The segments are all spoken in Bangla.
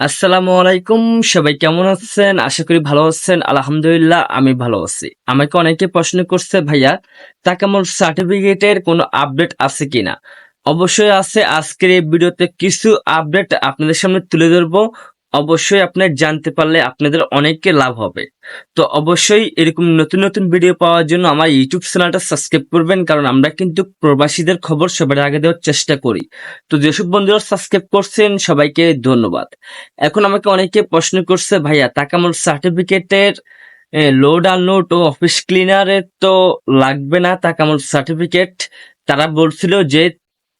আসসালামু আলাইকুম, সবাই কেমন আছেন? আশা করি ভালো আছেন। আলহামদুলিল্লাহ, আমি ভালো আছি। আমাকে অনেকে প্রশ্ন করছে, ভাইয়া তা কেমন সার্টিফিকেটের কোনো আপডেট আছে কিনা? অবশ্যই আছে। আজকের এই ভিডিওতে কিছু আপডেট আপনাদের সামনে তুলে ধরবো। অবশ্যই আপনার জানতে পারলে আপনাদের অনেককে লাভ হবে। তো অবশ্যই এরকম নতুন নতুন ভিডিও পাওয়ার জন্য আমার ইউটিউব চ্যানেলটা সাবস্ক্রাইব করবেন, কারণ আমরা কিন্তু প্রবাসীদের খবর সবার আগে দেওয়ার চেষ্টা করি। তো যেসব বন্ধুরা সাবস্ক্রাইব করছেন, সবাইকে ধন্যবাদ। এখন আমাকে অনেকে প্রশ্ন করছে, ভাইয়া, তাকামুল সার্টিফিকেটের লোড আনলোড ও অফিস ক্লিনারের তো লাগবে না তাকামুল সার্টিফিকেট তারা বলছিল যে,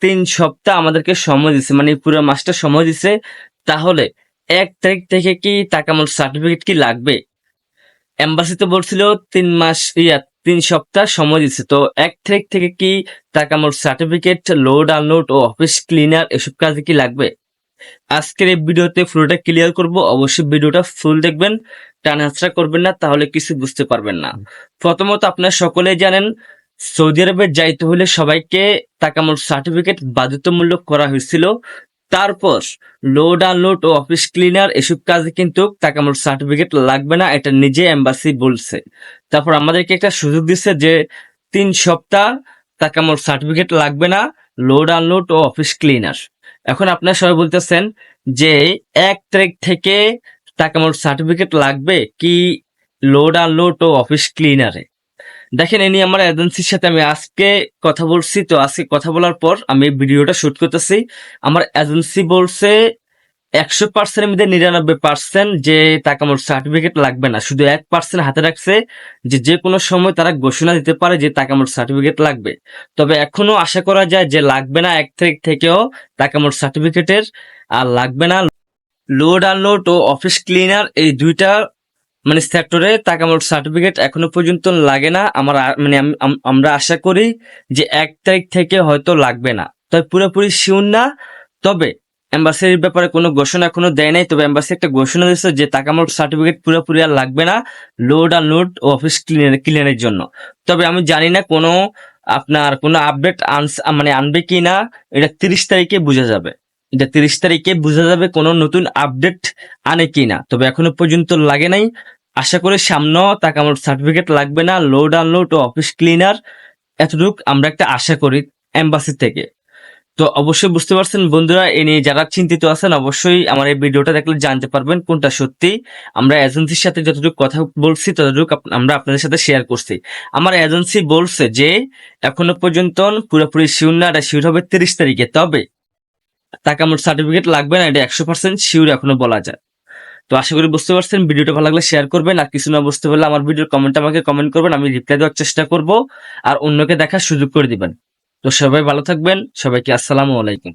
তিন সপ্তাহ আমাদেরকে সময় দিছে মানে পুরো মাসটা সময় দিছে। তাহলে এক তারিখ থেকে কি তাকামুল সার্টিফিকেট কি লাগবে? এম্বাসি তো বলছিল তিন মাস, ইয়া, তিন সপ্তাহ সময় দিচ্ছে। তো এক তারিখ থেকে কি তাকামুল সার্টিফিকেট লোড আনলোড ও অফিস ক্লিনার এসব কাজে কি লাগবে? আজকের এই ভিডিওতে ফুলটা ক্লিয়ার করব। অবশ্যই ভিডিওটা ফুল দেখবেন টান হাতড়া করবেন না, তাহলে কিছু বুঝতে পারবেন না। প্রথমত আপনারা সকলেই জানেন, সৌদি আরবে যাইতে হলে সবাইকে তাকামুল সার্টিফিকেট বাধ্যতামূলক করা হয়েছিল। তারপর লোড আনলোড ও অফিস ক্লিনার এসব কাজে কিন্তু তাকে আমার সার্টিফিকেট লাগবে না, এটা নিজে এম্বাসি বলছে। তারপর আমাদেরকে একটা সুযোগ দিচ্ছে যে তিন সপ্তাহ তাকে আমার সার্টিফিকেট লাগবে না লোড আনলোড ও অফিস ক্লিনার এখন আপনারা সবাই বলতেছেন যে এক তারিখ থেকে তাকে আমার সার্টিফিকেট লাগবে কি লোড আনলোড ও অফিস ক্লিনারে দেখেন এ নিয়ে আমার এজেন্সির সাথে আমি আজকে কথা বলছি। তো আজকে কথা বলার পর আমি ভিডিওটা শুট করতেছি। আমার এজেন্সি বলছে একশো পার্সেন্টের মধ্যে নিরানব্বই পার্সেন্ট যে তাকামুল সার্টিফিকেট লাগবে না। শুধু এক পার্সেন্ট হাতে রাখছে যে যে কোনো সময় তারা ঘোষণা দিতে পারে যে তাকামুল সার্টিফিকেট লাগবে। তবে এখনও আশা করা যায় যে লাগবে না, এক তারিখ থেকেও তাকামুল সার্টিফিকেটের আর লাগবে না। লোড আনলোড ও অফিস ক্লিনার এই দুইটা মানে সেক্টরে তাকামুল সার্টিফিকেট এখনও পর্যন্ত লাগে না। আমার মানে আম- আম- আমরা আশা করি যে এক তারিখ থেকে হয়তো লাগবে না। তবে পুরোপুরি শিউন না। তবে এম্বাসির ব্যাপারে কোনো ঘোষণা এখনও দেয় নাই। তবে এম্বাসি একটা ঘোষণা দিয়েছে যে তাকামুল সার্টিফিকেট পুরোপুরি আর লাগবে না। লোড আর লোড অফিস ক্লিনার ক্লিনারের জন্য। তবে আমি জানি না কোনো আপনার কোনো আপডেট আনস মানে আনবে কি না। এটা তিরিশ তারিখে বোঝা যাবে। এটা তিরিশ তারিখে বোঝা যাবে কোনো নতুন আপডেট আনে কি না। তবে এখনও পর্যন্ত লাগে নাই। আশা করি সামনেও আমার সার্টিফিকেট লাগবে না লোড আনলোড ও অফিস ক্লিনার এতটুক আমরা একটা আশা করি এম্বাসি থেকে। তো অবশ্যই বুঝতে পারছেন বন্ধুরা, এ নিয়ে যারা চিন্তিত আছেন অবশ্যই আমার এই ভিডিওটা দেখলে জানতে পারবেন কোনটা সত্যি। আমরা এজেন্সির সাথে যতটুকু কথা বলছি, ততটুকু আমরা আপনাদের সাথে শেয়ার করছি। আমার এজেন্সি বলছে যে, এখনও পর্যন্ত পুরোপুরি শিউর না, এটা শিওর হবে তিরিশ তারিখে। তবে তাকে আমার সার্টিফিকেট লাগবে না, এটা একশো পার্সেন্ট শিউর এখনও বলা যায়। তো আশা করি বুঝতে পারছেন, ভিডিওটা ভালো লাগলে শেয়ার করবেন, আর কিছু না বুঝতে পারলে আমার ভিডিওর কমেন্ট আমাকে কমেন্ট করবেন, আমি রিপ্লাই দেওয়ার চেষ্টা করব, আর অন্যকে দেখার সুযোগ করে দিবেন। তো সবাই ভালো থাকবেন, সবাইকে আসসালামু আলাইকুম।